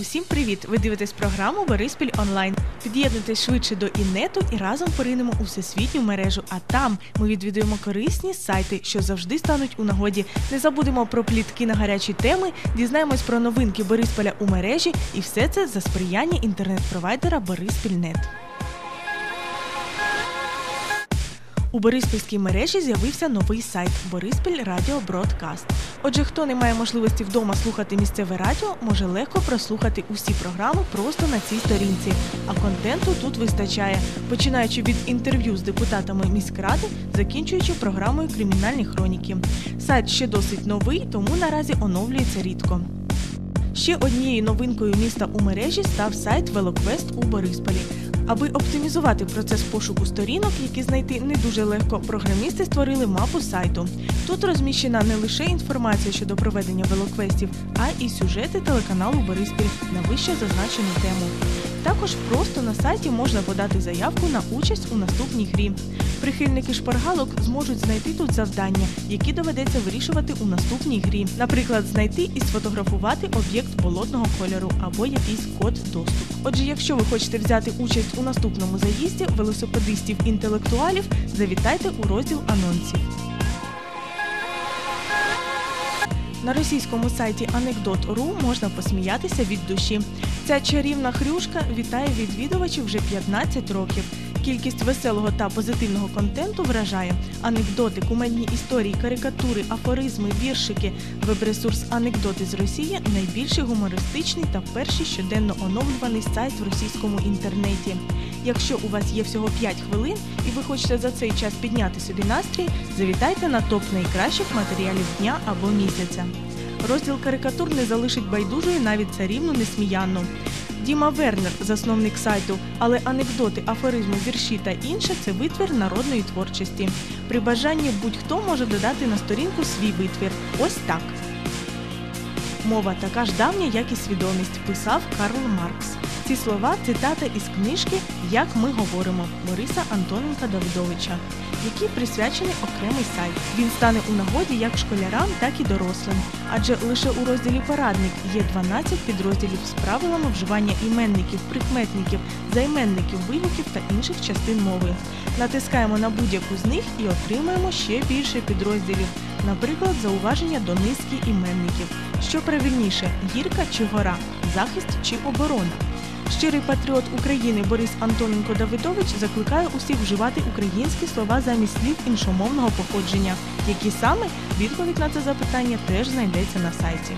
Усім привіт! Ви дивитесь програму Бориспіль онлайн. Під'єднуйтесь швидше до інету і разом поринемо у всесвітню мережу. А там ми відвідуємо корисні сайти, що завжди стануть у нагоді. Не забудемо про плітки на гарячі теми, дізнаємось про новинки Борисполя у мережі, і все це за сприяння інтернет-провайдера Бориспільнет. У Бориспільській мережі з'явився новий сайт Бориспіль Радіо Бродкаст. Отже, хто не має можливості вдома слухати місцеве радіо, може легко прослухати усі програми просто на цій сторінці. А контенту тут вистачає, починаючи від інтерв'ю з депутатами міськради, закінчуючи програмою Кримінальні хроніки. Сайт ще досить новий, тому наразі оновлюється рідко. Ще однією новинкою міста у мережі став сайт Велоквест у Борисполі. Аби оптимізувати процес пошуку сторінок, які знайти не дуже легко, програмісти створили мапу сайту. Тут розміщена не лише інформація щодо проведення велоквестів, а й сюжети телеканалу Бориспіль на вище зазначену тему. Також просто на сайті можна подати заявку на участь у наступній грі. Прихильники шпаргалок зможуть знайти тут завдання, які доведеться вирішувати у наступній грі. Наприклад, знайти і сфотографувати об'єкт болотного кольору або якийсь код доступу. Отже, якщо ви хочете взяти участь у наступному заїзді велосипедистів-інтелектуалів, завітайте у розділ анонсів. На російському сайті Anecdot.ru можна посміятися від душі. Ця чарівна хрюшка вітає відвідувачів вже 15 років. Кількість веселого та позитивного контенту вражає анекдоти, кумедні історії, карикатури, афоризми, віршики. Веб-ресурс Анекдоти з Росії найбільший гумористичний та перший щоденно оновлюваний сайт в російському інтернеті. Якщо у вас є всього 5 хвилин і ви хочете за цей час підняти собі настрій, завітайте на топ найкращих матеріалів дня або місяця. Розділ карикатур не залишить байдужою навіть царівну несміянну. Діма Вернер, засновник сайту, але анекдоти, афоризми, вірші та інше це витвір народної творчості. При бажанні будь-хто може додати на сторінку свій витвір. Ось так. Мова така ж давня, як і свідомість, писав Карл Маркс. Ці слова цитата із книжки Як ми говоримо Бориса Антоненка Давидовича, який присвячений окремий сайт. Він стане у нагоді як школярам, так і дорослим. Адже лише у розділі Порадник є 12 підрозділів з правилами вживання іменників, прикметників, займенників, вигуків та інших частин мови. Натискаємо на будь-яку з них і отримаємо ще більше підрозділів. Наприклад, зауваження до низки іменників. Що правильніше гірка чи гора, захист чи оборона. Щирий патріот України Борис Антоненко Давидович закликає усіх вживати українські слова замість слів іншомовного походження. Які саме відповідь на це запитання теж знайдеться на сайті.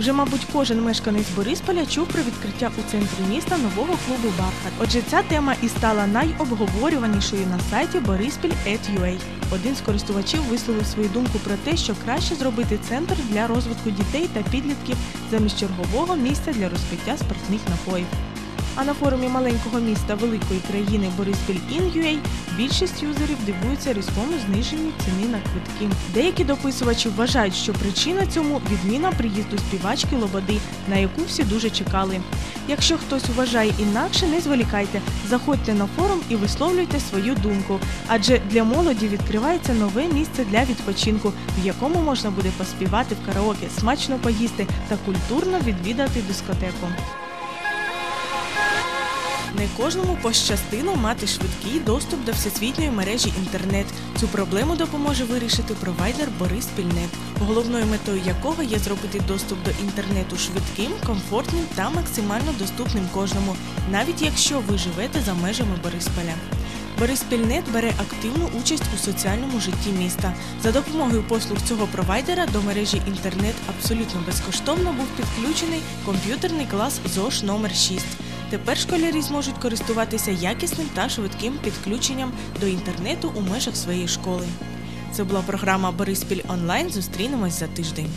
Вже, мабуть, кожен мешканець Борисполя чув про відкриття у центрі міста нового клубу Бархат. Отже, ця тема і стала найобговорюванішою на сайті Бориспіль.ua. Один з користувачів висловив свою думку про те, що краще зробити центр для розвитку дітей та підлітків замість чергового місця для розпиття спиртних напоїв. А на форумі маленького міста великої країни Бориспіль Ін.ua більшість юзерів дивуються різкому зниженню ціни на квитки. Деякі дописувачі вважають, що причина цьому відміна приїзду співачки Лободи, на яку всі дуже чекали. Якщо хтось вважає інакше, не зволікайте, заходьте на форум і висловлюйте свою думку. Адже для молоді відкривається нове місце для відпочинку, в якому можна буде поспівати в караоке, смачно поїсти та культурно відвідати дискотеку. Не кожному пощастило мати швидкий доступ до всесвітньої мережі інтернет. Цю проблему допоможе вирішити провайдер Бориспільнет, головною метою якого є зробити доступ до інтернету швидким, комфортним та максимально доступним кожному, навіть якщо ви живете за межами Борисполя. Бориспільнет бере активну участь у соціальному житті міста. За допомогою послуг цього провайдера до мережі інтернет абсолютно безкоштовно був підключений комп'ютерний клас ЗОШ номер 6 Тепер школярі зможуть користуватися якісним та швидким підключенням до інтернету у межах своєї школи. Це була програма Бориспіль онлайн. Зустрінемось за тиждень.